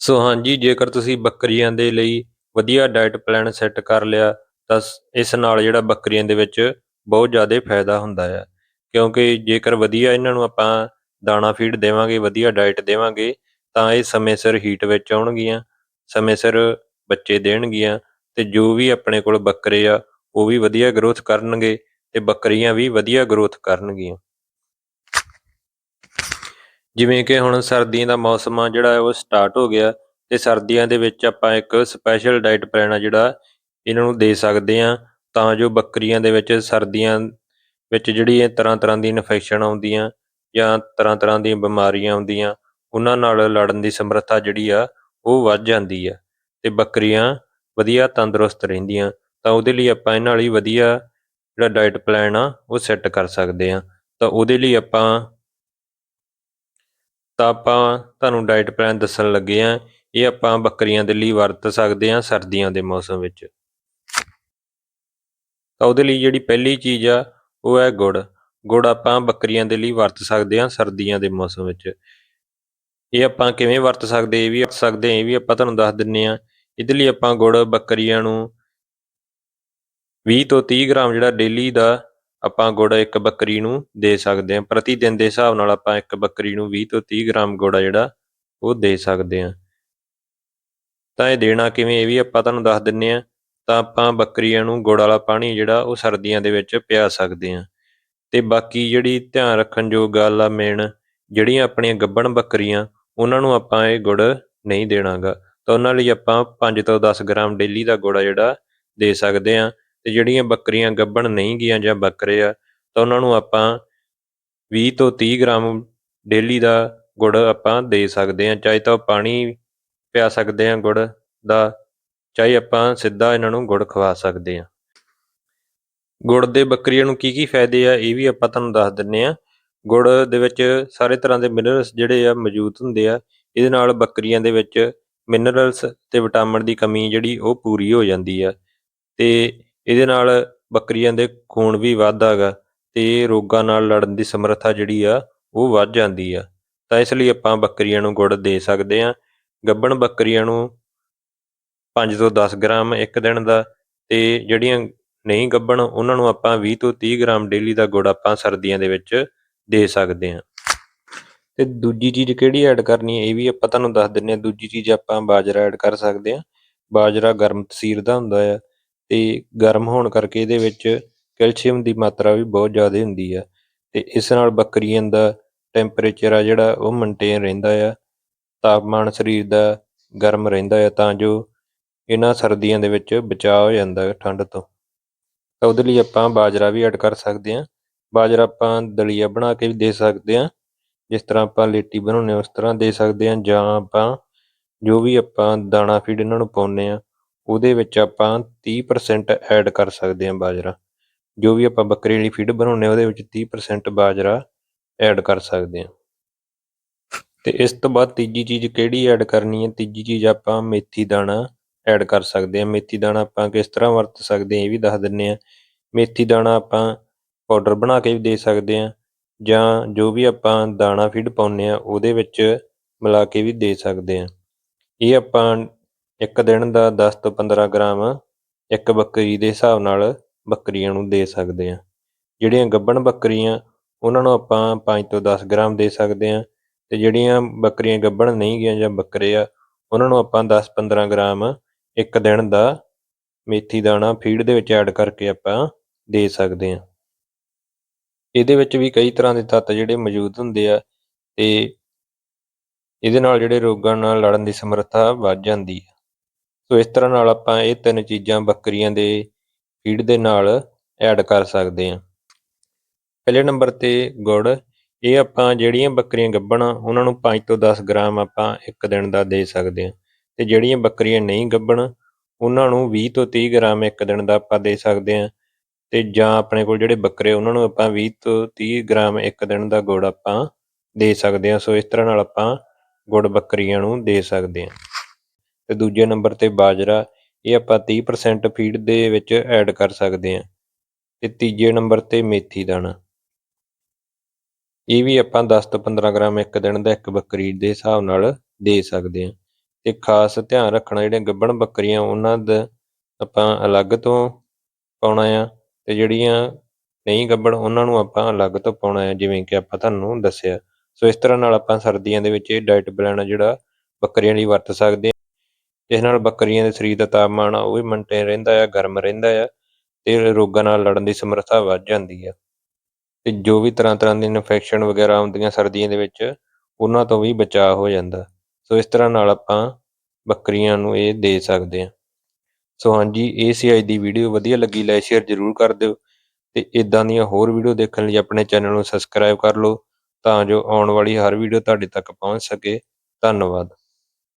ਸੋ ਹਾਂਜੀ, ਜੇਕਰ ਤੁਸੀਂ ਬੱਕਰੀਆਂ ਦੇ ਲਈ ਵਧੀਆ ਡਾਈਟ ਪਲਾਨ ਸੈੱਟ ਕਰ ਲਿਆ, ਤਾਂ ਸ- ਇਸ ਨਾਲ ਜਿਹੜਾ ਬੱਕਰੀਆਂ ਦੇ ਵਿੱਚ ਬਹੁਤ ਜ਼ਿਆਦਾ ਫਾਇਦਾ ਹੁੰਦਾ ਹੈ ਕਿਉਂਕਿ ਜੇਕਰ ਵਧੀਆ ਇਹਨਾਂ ਨੂੰ ਆਪਾਂ ਦਾਣਾ ਫੀਡ ਦੇਵਾਂਗੇ, ਵਧੀਆ ਡਾਈਟ ਦੇਵਾਂਗੇ, ਤਾਂ ਇਹ ਸਮੇਂ ਸਿਰ ਹੀਟ ਵਿੱਚ ਆਉਣਗੀਆਂ, ਸਮੇਂ ਸਿਰ ਬੱਚੇ ਦੇਣਗੀਆਂ ਤੇ ਜੋ ਵੀ ਆਪਣੇ ਕੋਲ ਬੱਕਰੇ ਆ, ਉਹ ਵੀ ਵਧੀਆ ਗਰੋਥ ਕਰਨਗੇ ਤੇ ਬੱਕਰੀਆਂ ਵੀ ਵਧੀਆ ਗਰੋਥ ਕਰਨਗੀਆਂ। ਜਿਵੇਂ ਕਿ ਹੁਣ ਸਰਦੀਆਂ ਦਾ ਮੌਸਮ ਆ, ਜਿਹੜਾ ਉਹ ਸਟਾਰਟ ਹੋ ਗਿਆ ਤੇ ਸਰਦੀਆਂ ਦੇ ਵਿੱਚ ਆਪਾਂ ਇੱਕ ਸਪੈਸ਼ਲ ਡਾਈਟ ਪਲਾਨ ਆ, ਜਿਹੜਾ ਇਹਨਾਂ ਨੂੰ ਦੇ ਸਕਦੇ ਆ ਤਾਂ ਜੋ ਬੱਕਰੀਆਂ ਦੇ ਵਿੱਚ ਸਰਦੀਆਂ ਵਿੱਚ ਜਿਹੜੀ ਇਹ ਤਰ੍ਹਾਂ ਤਰ੍ਹਾਂ ਦੀ ਇਨਫੈਕਸ਼ਨ ਆਉਂਦੀਆਂ ਜਾਂ ਤਰ੍ਹਾਂ ਤਰ੍ਹਾਂ ਦੀਆਂ ਬਿਮਾਰੀਆਂ ਆਉਂਦੀਆਂ, ਉਹਨਾਂ ਨਾਲ ਲੜਨ ਦੀ ਸਮਰੱਥਾ ਜਿਹੜੀ ਆ, ਉਹ ਵੱਧ ਜਾਂਦੀ ਆ ਤੇ ਬੱਕਰੀਆਂ ਵਧੀਆ ਤੰਦਰੁਸਤ ਰਹਿੰਦੀਆਂ, ਤਾਂ ਉਹਦੇ ਲਈ ਆਪਾਂ ਇਹਨਾਂ ਲਈ ਵਧੀਆ ਜਿਹੜਾ ਡਾਈਟ ਪਲਾਨ ਆ, ਉਹ ਸੈੱਟ ਕਰ ਸਕਦੇ ਆ ਤਾਂ ਉਹਦੇ ਲਈ ਆਪਾਂ ਤਾਂ ਆਪਾਂ ਤੁਹਾਨੂੰ ਡਾਈਟ ਪਲਾਨ ਦੱਸਣ ਲੱਗੇ ਆ ਇਹ ਆਪਾਂ ਬੱਕਰੀਆਂ ਦੇ ਲਈ ਵਰਤ ਸਕਦੇ ਆ ਸਰਦੀਆਂ ਦੇ ਮੌਸਮ ਵਿੱਚ। ਤਾਂ ਉਹਦੇ ਲਈ ਜਿਹੜੀ ਪਹਿਲੀ ਚੀਜ਼ ਆ, ਉਹ ਹੈ ਗੁੜ। ਗੁੜ ਆਪਾਂ ਬੱਕਰੀਆਂ ਦੇ ਲਈ ਵਰਤ ਸਕਦੇ ਆ ਸਰਦੀਆਂ ਦੇ ਮੌਸਮ ਵਿੱਚ। ਇਹ ਆਪਾਂ ਕਿਵੇਂ ਵਰਤ ਸਕਦੇ, ਇਹ ਵੀ ਵਰਤ ਸਕਦੇ ਇਹ ਵੀ ਆਪਾਂ ਤੁਹਾਨੂੰ ਦੱਸ ਦਿੰਨੇ ਆ ਇਹਦੇ ਲਈ ਆਪਾਂ ਗੁੜ ਬੱਕਰੀਆਂ ਨੂੰ 20 ਤੋਂ 30 ਗ੍ਰਾਮ ਜਿਹੜਾ ਡੇਲੀ ਦਾ ਆਪਾਂ ਗੁੜ ਇੱਕ ਬੱਕਰੀ ਨੂੰ ਦੇ ਸਕਦੇ ਹਾਂ। ਪ੍ਰਤੀ ਦਿਨ ਦੇ ਹਿਸਾਬ ਨਾਲ ਆਪਾਂ ਇੱਕ ਬੱਕਰੀ ਨੂੰ 20 ਤੋਂ 30 ਗ੍ਰਾਮ ਗੁੜ ਆ ਜਿਹੜਾ, ਉਹ ਦੇ ਸਕਦੇ ਹਾਂ। ਤਾਂ ਇਹ ਦੇਣਾ ਕਿਵੇਂ ਇਹ ਵੀ ਆਪਾਂ ਤੁਹਾਨੂੰ ਦੱਸ ਦਿੰਨੇ ਆ ਤਾਂ ਆਪਾਂ ਬੱਕਰੀਆਂ ਨੂੰ ਗੁੜ ਵਾਲਾ ਪਾਣੀ ਜਿਹੜਾ, ਉਹ ਸਰਦੀਆਂ ਦੇ ਵਿੱਚ ਪਿਆ ਸਕਦੇ ਹਾਂ। ਤੇ ਬਾਕੀ ਜਿਹੜੀ ਧਿਆਨ ਰੱਖਣ ਯੋਗ ਗੱਲ ਆ ਮੇਨ ਜਿਹੜੀਆਂ ਆਪਣੀਆਂ ਗੱਭਣ ਬੱਕਰੀਆਂ, ਉਹਨਾਂ ਨੂੰ ਆਪਾਂ ਇਹ ਗੁੜ ਨਹੀਂ ਦੇਣਾਗਾ। ਤਾਂ ਉਹਨਾਂ ਲਈ ਆਪਾਂ 5 ਤੋਂ 10 ਗ੍ਰਾਮ ਡੇਲੀ ਦਾ ਗੁੜ ਜਿਹੜਾ, ਦੇ ਸਕਦੇ ਹਾਂ। ਤੇ ਜਿਹੜੀਆਂ ਬੱਕਰੀਆਂ ਗੱਭਣ ਨਹੀਂ ਗਈਆਂ ਜਾਂ ਬੱਕਰੇ ਆ, ਤਾਂ ਉਹਨਾਂ ਨੂੰ ਆਪਾਂ 20 ਤੋਂ 30 ਗ੍ਰਾਮ ਡੇਲੀ ਦਾ ਗੁੜ ਆਪਾਂ ਦੇ ਸਕਦੇ ਹਾਂ, ਚਾਹੇ ਤਾਂ ਉਹ ਪਾਣੀ ਪਿਆ ਸਕਦੇ ਹਾਂ ਗੁੜ ਦਾ, ਚਾਹੇ ਆਪਾਂ ਸਿੱਧਾ ਇਹਨਾਂ ਨੂੰ ਗੁੜ ਖਵਾ ਸਕਦੇ ਹਾਂ। ਗੁੜ ਦੇ ਬੱਕਰੀਆਂ ਨੂੰ ਕੀ ਕੀ ਫਾਇਦੇ ਆ, ਇਹ ਵੀ ਆਪਾਂ ਤੁਹਾਨੂੰ ਦੱਸ ਦਿੰਨੇ ਆ ਗੁੜ ਦੇ ਵਿੱਚ ਸਾਰੇ ਤਰ੍ਹਾਂ ਦੇ ਮਿਨਰਲਸ ਜਿਹੜੇ ਆ ਮੌਜੂਦ ਹੁੰਦੇ ਆ, ਇਹਦੇ ਨਾਲ ਬੱਕਰੀਆਂ ਦੇ ਵਿੱਚ ਮਿਨਰਲਸ ਤੇ ਵਿਟਾਮਿਨ ਦੀ ਕਮੀ ਜਿਹੜੀ ਉਹ ਪੂਰੀ ਹੋ ਜਾਂਦੀ ਆ। ਤੇ ਇਹਦੇ ਨਾਲ ਬੱਕਰੀਆਂ ਦੇ ਖੂਨ ਵੀ ਵੱਧਦਾ ਗਾ ਅਤੇ ਰੋਗਾਂ ਨਾਲ ਲੜਨ ਦੀ ਸਮਰੱਥਾ ਜਿਹੜੀ ਆ, ਉਹ ਵੱਧ ਜਾਂਦੀ ਆ। ਤਾਂ ਇਸ ਲਈ ਆਪਾਂ ਬੱਕਰੀਆਂ ਨੂੰ ਗੁੜ ਦੇ ਸਕਦੇ ਹਾਂ। ਗੱਭਣ ਬੱਕਰੀਆਂ ਨੂੰ 5 ਤੋਂ 10 ਗ੍ਰਾਮ ਇੱਕ ਦਿਨ ਦਾ ਅਤੇ ਜਿਹੜੀਆਂ ਨਹੀਂ ਗੱਭਣ ਉਹਨਾਂ ਨੂੰ ਆਪਾਂ 20 ਤੋਂ 30 ਗ੍ਰਾਮ ਡੇਲੀ ਦਾ ਗੁੜ ਆਪਾਂ ਸਰਦੀਆਂ ਦੇ ਵਿੱਚ ਦੇ ਸਕਦੇ ਹਾਂ। ਤੇ ਦੂਜੀ ਚੀਜ਼ ਕਿਹੜੀ ਐਡ ਕਰਨੀ ਹੈ, ਇਹ ਵੀ ਆਪਾਂ ਤੁਹਾਨੂੰ ਦੱਸ ਦਿੰਨੇ ਆ ਦੂਜੀ ਚੀਜ਼ ਆਪਾਂ ਬਾਜਰਾ ਐਡ ਕਰ ਸਕਦੇ ਹਾਂ। ਬਾਜਰਾ ਗਰਮ ਤਸੀਰ ਦਾ ਹੁੰਦਾ ਆ। ਅਤੇ ਗਰਮ ਹੋਣ ਕਰਕੇ ਇਹਦੇ ਵਿੱਚ ਕੈਲਸ਼ੀਅਮ ਦੀ ਮਾਤਰਾ ਵੀ ਬਹੁਤ ਜ਼ਿਆਦਾ ਹੁੰਦੀ ਆ ਅਤੇ ਇਸ ਨਾਲ ਬੱਕਰੀਆਂ ਦਾ ਟੈਂਪਰੇਚਰ ਆ ਜਿਹੜਾ ਉਹ ਮੇਨਟੇਨ ਰਹਿੰਦਾ ਆ, ਤਾਪਮਾਨ ਸਰੀਰ ਦਾ ਗਰਮ ਰਹਿੰਦਾ ਆ ਤਾਂ ਜੋ ਇਹਨਾਂ ਸਰਦੀਆਂ ਦੇ ਵਿੱਚ ਬਚਾਅ ਹੋ ਜਾਂਦਾ ਠੰਡ ਤੋਂ। ਤਾਂ ਉਹਦੇ ਲਈ ਆਪਾਂ ਬਾਜਰਾ ਵੀ ਐਡ ਕਰ ਸਕਦੇ ਹਾਂ। ਬਾਜਰਾ ਆਪਾਂ ਦਲੀਆ ਬਣਾ ਕੇ ਵੀ ਦੇ ਸਕਦੇ ਹਾਂ। ਜਿਸ ਤਰ੍ਹਾਂ ਆਪਾਂ ਲੇਟੀ ਬਣਾਉਂਦੇ ਹਾਂ ਉਸ ਤਰ੍ਹਾਂ ਦੇ ਸਕਦੇ ਹਾਂ ਜਾਂ ਆਪਾਂ ਜੋ ਵੀ ਆਪਾਂ ਦਾਣਾ ਫੀਡ ਇਹਨਾਂ ਨੂੰ ਪਾਉਂਦੇ ਆ ਉਹਦੇ ਵਿੱਚ ਆਪਾਂ 30% ਐਡ ਕਰ ਸਕਦੇ ਹਾਂ ਬਾਜਰਾ। ਜੋ ਵੀ ਆਪਾਂ ਬੱਕਰੀ ਲਈ ਫੀਡ ਬਣਾਉਂਦੇ ਹਾਂ, ਉਹਦੇ ਵਿੱਚ 30% ਬਾਜਰਾ ਐਡ ਕਰ ਸਕਦੇ ਹਾਂ। ਤੇ ਇਸ ਤੋਂ ਬਾਅਦ ਤੀਜੀ ਚੀਜ਼ ਕਿਹੜੀ ਐਡ ਕਰਨੀ ਹੈ? ਤੀਜੀ ਚੀਜ਼ ਆਪਾਂ ਮੇਥੀ ਦਾਣਾ ਐਡ ਕਰ ਸਕਦੇ ਹਾਂ। ਮੇਥੀ ਦਾਣਾ ਆਪਾਂ ਕਿਸ ਤਰ੍ਹਾਂ ਵਰਤ ਸਕਦੇ ਹਾਂ, ਇਹ ਵੀ ਦੱਸ ਦਿੰਨੇ ਆ ਮੇਥੀ ਦਾਣਾ ਆਪਾਂ ਪਾਊਡਰ ਬਣਾ ਕੇ ਵੀ ਦੇ ਸਕਦੇ ਹਾਂ ਜਾਂ ਜੋ ਵੀ ਆਪਾਂ ਦਾਣਾ ਫੀਡ ਪਾਉਂਦੇ ਆ ਉਹਦੇ ਵਿੱਚ ਮਿਲਾ ਕੇ ਵੀ ਦੇ ਸਕਦੇ ਹਾਂ। ਇਹ ਆਪਾਂ ਇੱਕ ਦਿਨ ਦਾ 10 ਤੋਂ 15 ਗ੍ਰਾਮ ਇੱਕ ਬੱਕਰੀ ਦੇ ਹਿਸਾਬ ਨਾਲ ਬੱਕਰੀਆਂ ਨੂੰ ਦੇ ਸਕਦੇ ਹਾਂ। ਜਿਹੜੀਆਂ ਗੱਭਣ ਬੱਕਰੀਆਂ, ਉਹਨਾਂ ਨੂੰ ਆਪਾਂ 5 ਤੋਂ 10 ਗ੍ਰਾਮ ਦੇ ਸਕਦੇ ਹਾਂ ਅਤੇ ਜਿਹੜੀਆਂ ਬੱਕਰੀਆਂ ਗੱਭਣ ਨਹੀਂ ਗਈਆਂ ਜਾਂ ਬੱਕਰੇ ਆ, ਉਹਨਾਂ ਨੂੰ ਆਪਾਂ 10-15 ਗ੍ਰਾਮ ਇੱਕ ਦਿਨ ਦਾ ਮੇਥੀ ਦਾਣਾ ਫੀਡ ਦੇ ਵਿੱਚ ਐਡ ਕਰਕੇ ਆਪਾਂ ਦੇ ਸਕਦੇ ਹਾਂ। ਇਹਦੇ ਵਿੱਚ ਵੀ ਕਈ ਤਰ੍ਹਾਂ ਦੇ ਤੱਤ ਜਿਹੜੇ ਮੌਜੂਦ ਹੁੰਦੇ ਆ ਤੇ ਇਹਦੇ ਨਾਲ ਜਿਹੜੇ ਰੋਗਾਂ ਨਾਲ ਲੜਨ ਦੀ ਸਮਰੱਥਾ ਵੱਧ ਜਾਂਦੀ ਹੈ ਸੋ ਇਸ ਤਰ੍ਹਾਂ ਨਾਲ ਆਪਾਂ ਇਹ ਤਿੰਨ ਚੀਜ਼ਾਂ ਬੱਕਰੀਆਂ ਦੇ ਫੀਡ ਦੇ ਨਾਲ ਐਡ ਕਰ ਸਕਦੇ ਹਾਂ। ਪਹਿਲੇ ਨੰਬਰ ਤੇ ਗੁੜ, ਇਹ ਆਪਾਂ ਜਿਹੜੀਆਂ ਬੱਕਰੀਆਂ ਗੱਭਣ ਉਹਨਾਂ ਨੂੰ 5 ਤੋਂ 10 ਗ੍ਰਾਮ ਆਪਾਂ ਇੱਕ ਦਿਨ ਦਾ ਦੇ ਸਕਦੇ ਹਾਂ। ਤੇ ਜਿਹੜੀਆਂ ਬੱਕਰੀਆਂ ਨਹੀਂ ਗੱਭਣ, ਉਹਨਾਂ ਨੂੰ 20 ਤੋਂ 30 ਗ੍ਰਾਮ ਇੱਕ ਦਿਨ ਦਾ ਆਪਾਂ ਦੇ ਸਕਦੇ ਹਾਂ। ਤੇ ਜਾਂ ਆਪਣੇ ਕੋਲ ਜਿਹੜੇ ਬੱਕਰੇ, ਉਹਨਾਂ ਨੂੰ ਆਪਾਂ 20 ਤੋਂ 30 ਗ੍ਰਾਮ ਇੱਕ ਦਿਨ ਦਾ ਗੁੜ ਆਪਾਂ ਦੇ ਸਕਦੇ ਹਾਂ। ਸੋ ਇਸ ਤਰ੍ਹਾਂ ਨਾਲ ਆਪਾਂ ਗੁੜ ਬੱਕਰੀਆਂ ਨੂੰ ਦੇ ਸਕਦੇ ਹਾਂ। ਤੇ ਦੂਜੇ ਨੰਬਰ ਤੇ ਬਾਜਰਾ, ਇਹ ਆਪਾਂ 30% ਫੀਡ ਦੇ ਵਿੱਚ ਐਡ ਕਰ ਸਕਦੇ ਹਾਂ। ਤੇ ਤੀਜੇ ਨੰਬਰ ਤੇ ਮੇਥੀ ਦਾਣਾ। ਇਹ ਵੀ ਆਪਾਂ 10 ਤੋਂ 15 ਗ੍ਰਾਮ ਇੱਕ ਦਿਨ ਦਾ ਇੱਕ ਬੱਕਰੀ ਦੇ ਹਿਸਾਬ ਨਾਲ ਦੇ ਸਕਦੇ ਹਾਂ। ਤੇ ਖਾਸ ਧਿਆਨ ਰੱਖਣਾ, ਜਿਹੜੀਆਂ ਗੱਭਣ ਬੱਕਰੀਆਂ, ਉਹਨਾਂ ਦਾ ਆਪਾਂ ਅਲੱਗ ਤੋਂ ਪਾਉਣਾ ਆ। ਤੇ ਜਿਹੜੀਆਂ ਨਹੀਂ ਗੱਭਣ ਉਹਨਾਂ ਨੂੰ ਆਪਾਂ ਅਲੱਗ ਤੋਂ ਪਾਉਣਾ ਹੈ ਜਿਵੇਂ ਕਿ ਆਪਾਂ ਤੁਹਾਨੂੰ ਦੱਸਿਆ। ਸੋ ਇਸ ਤਰ੍ਹਾਂ ਨਾਲ ਆਪਾਂ ਸਰਦੀਆਂ ਦੇ ਵਿੱਚ ਇਹ ਡਾਈਟ ਪਲਾਨ ਜਿਹੜਾ ਬੱਕਰੀਆਂ ਲਈ ਵਰਤ ਸਕਦੇ ਹਾਂ ਇਸ ਨਾਲ ਬੱਕਰੀਆਂ ਦੇ ਸਰੀਰ ਦਾ ਤਾਪਮਾਨ ਆ, ਉਹ ਵੀ ਮੇਨਟੇਨ ਰਹਿੰਦਾ ਆ, ਗਰਮ ਰਹਿੰਦਾ ਆ ਤੇ ਰੋਗਾਂ ਨਾਲ ਲੜਨ ਦੀ ਸਮਰੱਥਾ ਵੱਧ ਜਾਂਦੀ ਆ। ਤੇ ਜੋ ਵੀ ਤਰ੍ਹਾਂ ਤਰ੍ਹਾਂ ਦੀ ਇਨਫੈਕਸ਼ਨ ਵਗੈਰਾ ਆਉਂਦੀਆਂ ਸਰਦੀਆਂ ਦੇ ਵਿੱਚ, ਉਹਨਾਂ ਤੋਂ ਵੀ ਬਚਾਅ ਹੋ ਜਾਂਦਾ। ਸੋ ਇਸ ਤਰ੍ਹਾਂ ਨਾਲ ਆਪਾਂ ਬੱਕਰੀਆਂ ਨੂੰ ਇਹ ਦੇ ਸਕਦੇ ਹਾਂ ਸੋ ਹਾਂਜੀ, ਇਹ ਸੀ ਅੱਜ ਦੀ ਵੀਡੀਓ ਵਧੀਆ ਲੱਗੀ ਲਾਈਕ ਸ਼ੇਅਰ ਜ਼ਰੂਰ ਕਰ ਦਿਓ ਤੇ ਇਦਾਂ ਦੀਆਂ ਹੋਰ ਵੀਡੀਓ ਦੇਖਣ ਲਈ ਆਪਣੇ ਚੈਨਲ ਨੂੰ ਸਬਸਕ੍ਰਾਈਬ ਕਰ ਲਓ ਤਾਂ ਜੋ ਆਉਣ ਵਾਲੀ ਹਰ ਵੀਡੀਓ ਤੁਹਾਡੇ ਤੱਕ ਪਹੁੰਚ ਸਕੇ। ਧੰਨਵਾਦ।